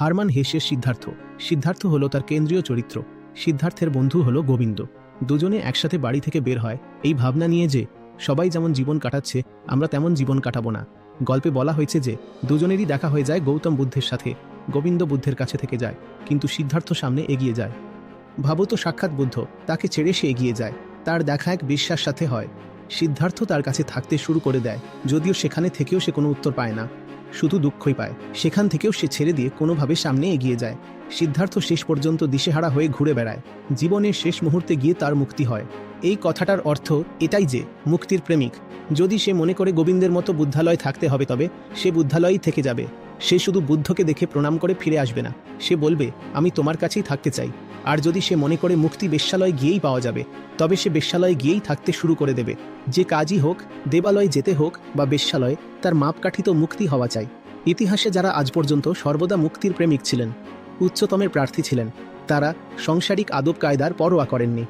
Hermann হেসের Siddharth. Siddharth হলো তার কেন্দ্রীয় চরিত্র। সিদ্ধার্থের বন্ধু হলো গোবিন্দ। দুজনে একসাথে বাড়ি থেকে বের হয় এই ভাবনা নিয়ে যে, সবাই যেমন জীবন কাটাচ্ছে, আমরা তেমন জীবন কাটাবো না। গল্পে বলা হয়েছে যে, দুজনেরই দেখা হয়ে যায় গৌতম বুদ্ধের সাথে। গোবিন্দ বুদ্ধের কাছে থেকে যায়, কিন্তু সিদ্ধার্থ সামনে এগিয়ে যায়। ভাবত সাক্ষাৎ বুদ্ধ, তাকে ছেড়ে সে এগিয়ে যায়। তার দেখা এক বিশ্বাস সাথে হয়। সিদ্ধার্থ তার কাছে থাকতে শুরু করে দেয়, যদিও সেখানে থেকেও সে কোনো উত্তর পায় না। শুধু দুঃখই পায়। সেখান থেকেও সে ছেড়ে দিয়ে কোনোভাবে সামনে এগিয়ে যায়। সিদ্ধার্থ শেষ পর্যন্ত দিশেহারা হয়ে ঘুরে বেড়ায়। জীবনের শেষ মুহূর্তে গিয়ে তার মুক্তি হয়। এই কথাটার অর্থ এটাই যে, মুক্তির প্রেমিক। যদি সে মনে করে গোবিন্দের মতো বুদ্ধালয় থাকতে হবে তবে, সে বুদ্ধালয়ই থেকে যাবে। সে শুধু বুদ্ধকে দেখে প্রণাম করে ফিরে আসবে না। সে বলবে, আমি তোমার কাছেই থাকতে চাই। আর যদি সে মনে করে মুক্তি বেশ্যালয় গিয়েই পাওয়া যাবে, তবে সে বেশ্যালয়ে গিয়েই থাকতে শুরু করে দেবে। যে কাজই হোক, দেবালয়ে যেতে হোক বা বেশ্যালয়, তার মাপকাঠি তো মুক্তি হওয়া চাই। ইতিহাসে যারা আজ পর্যন্ত সর্বদা মুক্তির প্রেমিক ছিলেন, উচ্চতমের প্রার্থী ছিলেন, তারা সংসারিক আদব কায়দার পরোয়া করেননি।